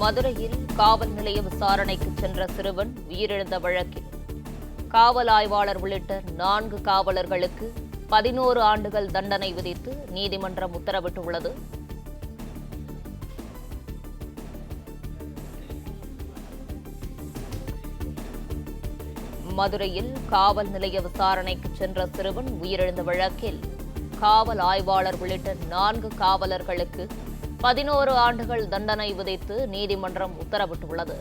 மதுரையில் காவல் நிலைய விசாரணைக்கு சென்ற சிறுவன் உயிரிழந்த வழக்கில். காவல் ஆய்வாளர் உள்ளிட்ட நான்கு காவலர்களுக்கு பதினோரு ஆண்டுகள் தண்டனை விதித்து நீதிமன்றம் உத்தரவிட்டுள்ளது. மதுரையில் காவல் நிலைய விசாரணைக்கு சென்ற சிறுவன் உயிரிழந்த வழக்கில் காவல் ஆய்வாளர் உள்ளிட்ட நான்கு காவலர்களுக்கு பதினோரு ஆண்டுகள் தண்டனை விதித்து நீதிமன்றம் உத்தரவிட்டுள்ளது.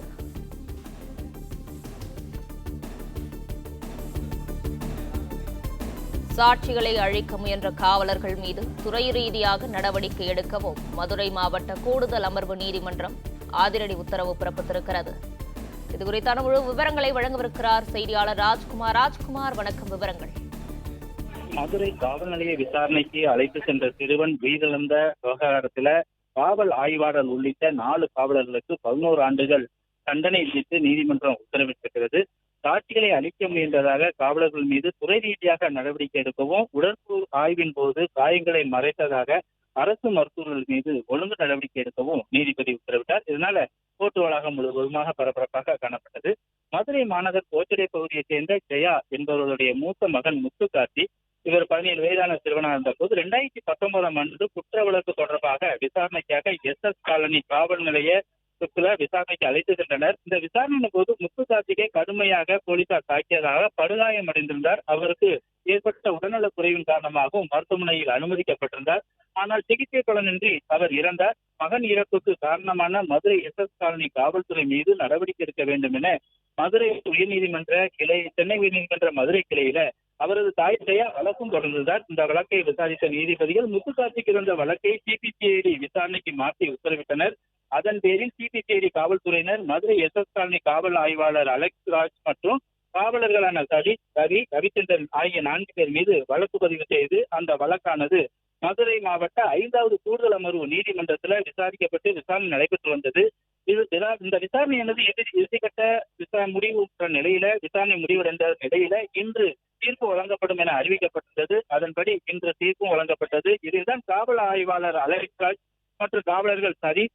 சாட்சிகளை அழிக்க முயன்ற காவலர்கள் மீது துறை ரீதியாக நடவடிக்கை எடுக்கவும் மதுரை மாவட்ட கூடுதல் அமர்வு நீதிமன்றம் ஆதிரடி உத்தரவு பிறப்பித்திருக்கிறது. இதுகுறித்தான முழு விவரங்களை வழங்கவிருக்கிறார் செய்தியாளர் ராஜ்குமார். ராஜ்குமார் வணக்கம் விவரங்கள். மதுரை காவல் நிலைய விசாரணைக்கு அழைத்து சென்ற சிறுவன் உயிரிழந்த விவகாரத்தில் காவல் ஆய்வாளர் உள்ளிட்ட நாலு காவலர்களுக்கு பதினோரு ஆண்டுகள் தண்டனை விதித்து நீதிமன்றம் உத்தரவிட்டிருக்கிறது. சாட்சிகளை அளிக்க முயன்றதாக காவலர்கள் மீது துறை ரீதியாக நடவடிக்கை எடுக்கவும் உடற்பு ஆய்வின் போது காயங்களை மறைத்ததாக அரசு மருத்துவர்கள் மீது ஒழுங்கு நடவடிக்கை எடுக்கவும் நீதிபதி உத்தரவிட்டார். இதனால கோர்ட்டு வளாகம் முழுவதுமாக பரபரப்பாக காணப்பட்டது. மதுரை மாநகர் கோச்சடை பகுதியைச் சேர்ந்த ஜெயா என்பவருடைய மூத்த மகன் முத்துக்கார்த்தி இவர் பதினேழு வயதான சிறுவனாக இருந்த போது ரெண்டாயிரத்தி பத்தொன்பதாம் ஆண்டு குற்ற வழக்கு தொடர்பாக விசாரணைக்காக எஸ் எஸ் காலனி காவல் நிலைய விசாரணைக்கு அழைத்து சென்றனர். இந்த விசாரணையின் போது முத்துக்கார்த்திகை கடுமையாக போலீசார் தாக்கியதாக படுகாயம் அடைந்திருந்தார். அவருக்கு ஏற்பட்ட உடல்நலக் குறைவின் காரணமாகவும் மருத்துவமனையில் அனுமதிக்கப்பட்டிருந்தார். ஆனால் சிகிச்சை பலனின்றி அவர் இறந்தார். மகன் இறப்புக்கு காரணமான மதுரை எஸ் எஸ் காலனி காவல்துறை மீது நடவடிக்கை எடுக்க வேண்டும் என மதுரை உயர்நீதிமன்ற கிளை சென்னை உயர்நீதிமன்ற மதுரை கிளையில அவரது தாய் ஜெயா வழக்கும் தொடர்ந்ததால் இந்த வழக்கை விசாரித்த நீதிபதிகள் முத்துக்கார்த்திக்கு இருந்த வழக்கை சிபிசிஐடி விசாரணைக்கு மாற்றி உத்தரவிட்டனர். அதன் பேரில் சிபிசிஐடி காவல்துறையினர் மதுரை எஸ் எஸ் காலனி காவல் ஆய்வாளர் அலெக்ஸ் ராஜ் மற்றும் காவலர்களான சதி ரவி ரவிச்சந்திரன் ஆகிய நான்கு பேர் மீது வழக்கு பதிவு செய்து அந்த வழக்கானது மதுரை மாவட்ட ஐந்தாவது கூடுதல் அமர்வு நீதிமன்றத்தில் விசாரிக்கப்பட்டு விசாரணை நடைபெற்று வந்தது. இது விசா- இந்த விசாரணையானது இறுதி இறுதிக்கட்ட விசா முடிவுற்ற நிலையில விசாரணை முடிவடைந்த நிலையில இன்று தீர்ப்பு வழங்கப்படும் என அறிவிக்கப்பட்டிருந்தது. அதன்படி இன்று தீர்ப்பும் வழங்கப்பட்டது. இதில்தான் காவல் ஆய்வாளர் அலரிக்கால் மற்றும் காவலர்கள் சரி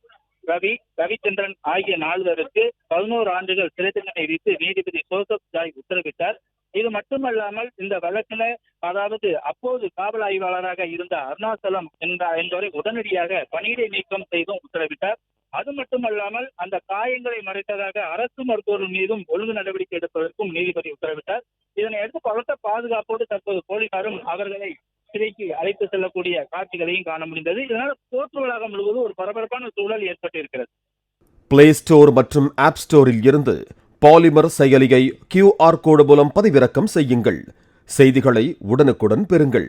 ரவி ரவிச்சந்திரன் ஆகிய நால்வருக்கு பதினோரு ஆண்டுகள் சிறை தண்டனை விதித்து நீதிபதி ஜோசப் ஜாய் உத்தரவிட்டார். இது மட்டுமல்லாமல் இந்த வழக்கில் அதாவது அப்போது காவல் ஆய்வாளராக இருந்த அருணாச்சலம் என்ற என்பவரை உடனடியாக பணியிடை நீக்கம் செய்தும் உத்தரவிட்டார். அது மட்டுமல்லாமல் அந்த காயங்களை மறைத்ததாக அரசு மருத்துவர்கள் மீதும் ஒழுங்கு நடவடிக்கை எடுப்பதற்கும் நீதிபதி உத்தரவிட்டார். இதனை அடுத்து பலத்த பாதுகாப்போடு தற்போது போலீசாரும் அவர்களை சிறைக்கு அழைத்து செல்லக்கூடிய காட்சிகளையும் காண முடிந்தது. இதனால் கோர்ட்டு வளாகம் முழுவதும் ஒரு பரபரப்பான சூழல் ஏற்பட்டிருக்கிறது. பிளே ஸ்டோர் மற்றும் ஆப் ஸ்டோரில் இருந்து பாலிமர் செயலியை கியூஆர் கோடு மூலம் பதிவிறக்கம் செய்யுங்கள். செய்திகளை உடனுக்குடன் பெறுங்கள்.